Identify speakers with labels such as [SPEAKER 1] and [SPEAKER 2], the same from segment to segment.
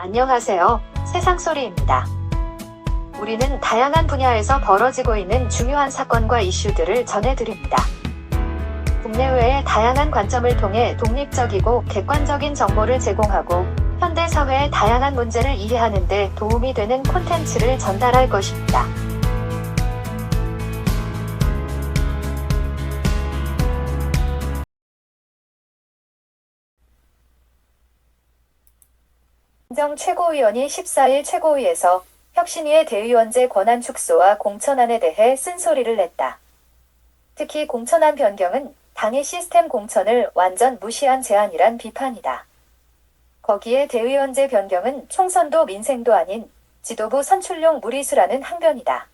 [SPEAKER 1] 안녕하세요. 세상소리입니다. 우리는 다양한 분야에서 벌어지고 있는 중요한 사건과 이슈들을 전해드립니다. 국내외의 다양한 관점을 통해 독립적이고 객관적인 정보를 제공하고 현대 사회의 다양한 문제를 이해하는 데 도움이 되는 콘텐츠를 전달할 것입니다. 정 최고위원이 14일 최고위에서 혁신위의 대의원제 권한 축소와 공천안에 대해 쓴소리를 냈다. 특히 공천안 변경은 당의 시스템 공천을 완전 무시한 제안이란 비판이다. 거기에 대의원제 변경은 총선도 민생도 아닌 지도부 선출용 무리수라는 항변이다.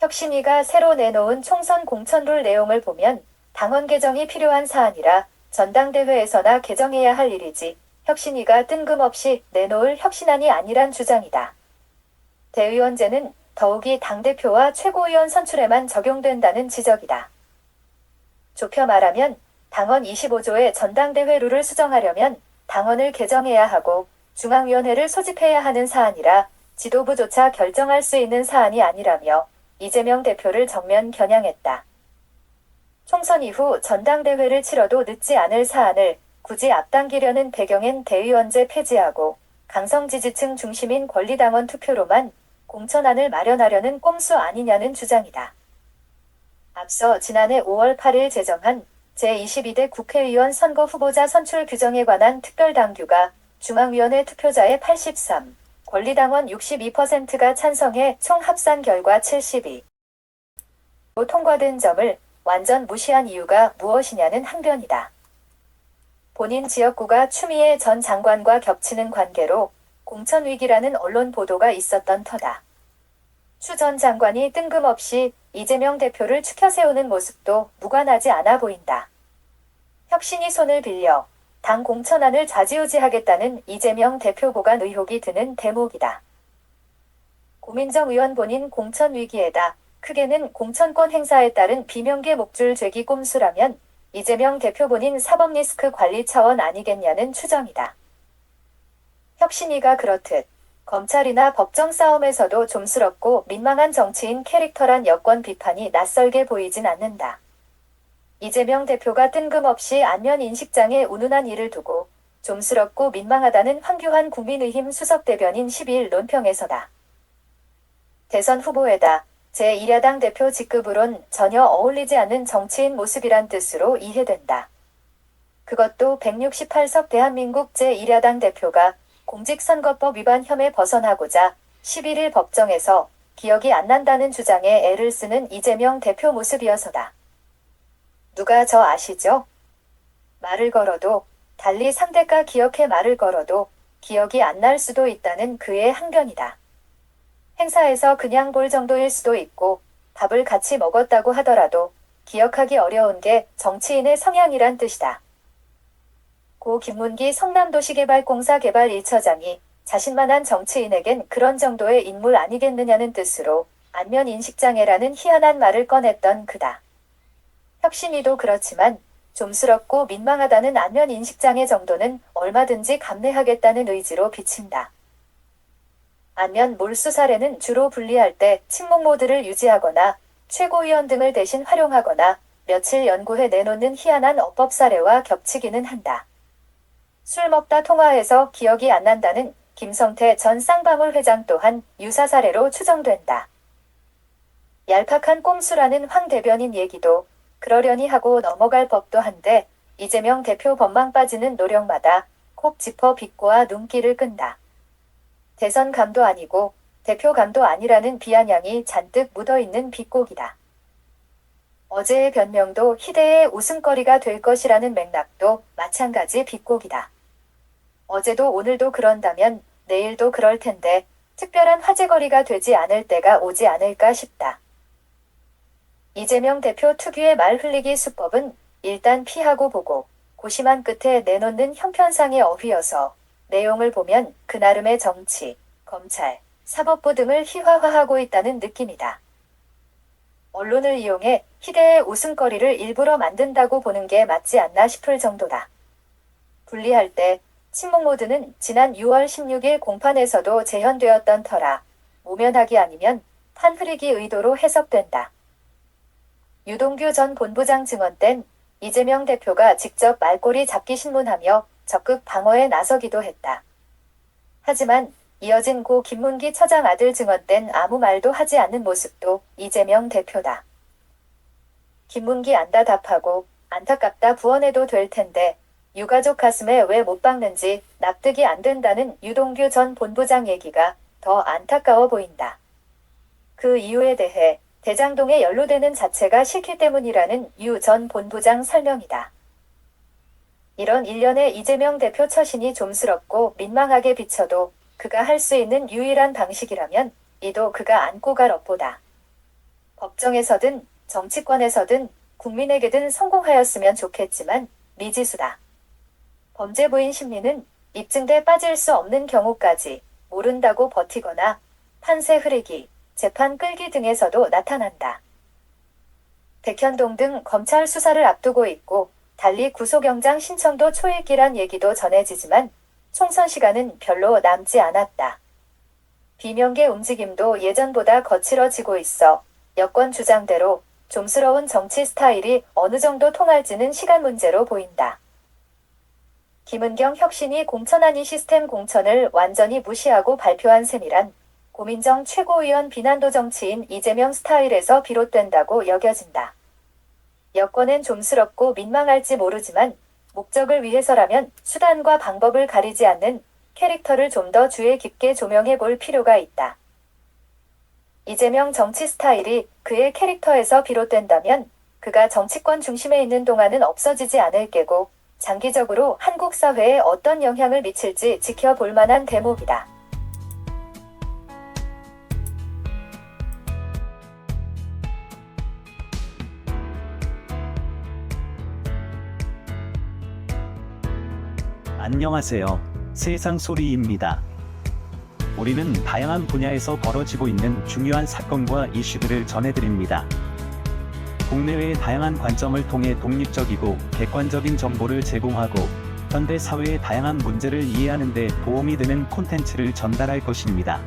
[SPEAKER 1] 혁신위가 새로 내놓은 총선 공천룰 내용을 보면 당원 개정이 필요한 사안이라 전당대회에서나 개정해야 할 일이지 혁신위가 뜬금없이 내놓을 혁신안이 아니란 주장이다. 대의원제는 더욱이 당대표와 최고위원 선출에만 적용된다는 지적이다. 좁혀 말하면 당원 25조의 전당대회 룰을 수정하려면 당원을 개정해야 하고 중앙위원회를 소집해야 하는 사안이라 지도부조차 결정할 수 있는 사안이 아니라며 이재명 대표를 정면 겨냥했다. 총선 이후 전당대회를 치러도 늦지 않을 사안을 굳이 앞당기려는 배경엔 대의원제 폐지하고 강성 지지층 중심인 권리당원 투표로만 공천안을 마련하려는 꼼수 아니냐는 주장이다. 앞서 지난해 5월 8일 제정한 제22대 국회의원 선거 후보자 선출 규정에 관한 특별당규가 중앙위원회 투표자의 83, 권리당원 62%가 찬성해 총 합산 결과 72. 로 통과된 점을 완전 무시한 이유가 무엇이냐는 항변이다. 본인 지역구가 추미애 전 장관과 겹치는 관계로 공천 위기라는 언론 보도가 있었던 터다. 추 전 장관이 뜬금없이 이재명 대표를 추켜 세우는 모습도 무관하지 않아 보인다. 혁신이 손을 빌려 당 공천안을 좌지우지하겠다는 이재명 대표 보관 의혹이 드는 대목이다. 고민정 의원 본인 공천 위기에다 크게는 공천권 행사에 따른 비명계 목줄 죄기 꼼수라면 이재명 대표 본인 사법 리스크 관리 차원 아니겠냐는 추정이다. 혁신위가 그렇듯 검찰이나 법정 싸움에서도 좀스럽고 민망한 정치인 캐릭터란 여권 비판이 낯설게 보이진 않는다. 이재명 대표가 뜬금없이 안면 인식장에 운운한 일을 두고 좀스럽고 민망하다는 황교안 국민의힘 수석 대변인 12일 논평에서다. 대선 후보에다 제1야당 대표 직급으론 전혀 어울리지 않는 정치인 모습이란 뜻으로 이해된다. 그것도 168석 대한민국 제1야당 대표가 공직선거법 위반 혐의 벗어나고자 11일 법정에서 기억이 안 난다는 주장에 애를 쓰는 이재명 대표 모습이어서다. 누가 저 아시죠? 말을 걸어도 달리 상대가 기억해 말을 걸어도 기억이 안 날 수도 있다는 그의 항변이다. 행사에서 그냥 볼 정도일 수도 있고 밥을 같이 먹었다고 하더라도 기억하기 어려운 게 정치인의 성향이란 뜻이다. 고 김문기 성남도시개발공사 개발 1처장이 자신만한 정치인에겐 그런 정도의 인물 아니겠느냐는 뜻으로 안면 인식장애라는 희한한 말을 꺼냈던 그다. 혁신이도 그렇지만 좀스럽고 민망하다는 안면 인식장애 정도는 얼마든지 감내하겠다는 의지로 비친다. 안면 몰수 사례는 주로 분리할 때 침묵 모드를 유지하거나 최고위원 등을 대신 활용하거나 며칠 연구해 내놓는 희한한 어법 사례와 겹치기는 한다. 술 먹다 통화해서 기억이 안 난다는 김성태 전 쌍방울 회장 또한 유사 사례로 추정된다. 얄팍한 꼼수라는 황 대변인 얘기도 그러려니 하고 넘어갈 법도 한데 이재명 대표 법망 빠지는 노력마다 콕 짚어 비꼬아 눈길을 끈다. 대선 감도 아니고 대표 감도 아니라는 비아냥이 잔뜩 묻어있는 비꼬기다. 어제의 변명도 희대의 웃음거리가 될 것이라는 맥락도 마찬가지 비꼬기다. 어제도 오늘도 그런다면 내일도 그럴 텐데 특별한 화제거리가 되지 않을 때가 오지 않을까 싶다. 이재명 대표 특유의 말 흘리기 수법은 일단 피하고 보고 고심한 끝에 내놓는 형편상의 어휘여서 내용을 보면 그 나름의 정치, 검찰, 사법부 등을 희화화하고 있다는 느낌이다. 언론을 이용해 희대의 웃음거리를 일부러 만든다고 보는 게 맞지 않나 싶을 정도다. 분리할 때 침묵 모드는 지난 6월 16일 공판에서도 재현되었던 터라 모면하기 아니면 판흐리기 의도로 해석된다. 유동규 전 본부장 증언 땐 이재명 대표가 직접 말꼬리 잡기 신문하며 적극 방어에 나서기도 했다. 하지만 이어진 고 김문기 처장 아들 증언 땐 아무 말도 하지 않는 모습도 이재명 대표다. 김문기 안다 답하고 안타깝다 부원해도 될 텐데 유가족 가슴에 왜 못 박는지 납득이 안 된다는 유동규 전 본부장 얘기가 더 안타까워 보인다. 그 이유에 대해 대장동에 연루되는 자체가 싫기 때문이라는 유 전 본부장 설명이다. 이런 일련의 이재명 대표 처신이 좀스럽고 민망하게 비쳐도 그가 할 수 있는 유일한 방식이라면 이도 그가 안고 갈 업보다. 법정에서든 정치권에서든 국민에게든 성공하였으면 좋겠지만 미지수다. 범죄 부인 심리는 입증돼 빠질 수 없는 경우까지 모른다고 버티거나 판세 흐르기, 재판 끌기 등에서도 나타난다. 백현동 등 검찰 수사를 앞두고 있고 달리 구속영장 신청도 초읽기란 얘기도 전해지지만 총선 시간은 별로 남지 않았다. 비명계 움직임도 예전보다 거칠어지고 있어 여권 주장대로 좀스러운 정치 스타일이 어느 정도 통할지는 시간 문제로 보인다. 김은경 혁신이 공천안이 시스템 공천을 완전히 무시하고 발표한 셈이란 고민정 최고위원 비난도 정치인 이재명 스타일에서 비롯된다고 여겨진다. 여권엔 좀스럽고 민망할지 모르지만 목적을 위해서라면 수단과 방법을 가리지 않는 캐릭터를 좀 더 주의 깊게 조명해 볼 필요가 있다. 이재명 정치 스타일이 그의 캐릭터에서 비롯된다면 그가 정치권 중심에 있는 동안은 없어지지 않을 게고 장기적으로 한국 사회에 어떤 영향을 미칠지 지켜볼 만한 대목이다.
[SPEAKER 2] 안녕하세요. 세상 소리입니다. 우리는 다양한 분야에서 벌어지고 있는 중요한 사건과 이슈들을 전해드립니다. 국내외의 다양한 관점을 통해 독립적이고 객관적인 정보를 제공하고 현대 사회의 다양한 문제를 이해하는 데 도움이 되는 콘텐츠를 전달할 것입니다.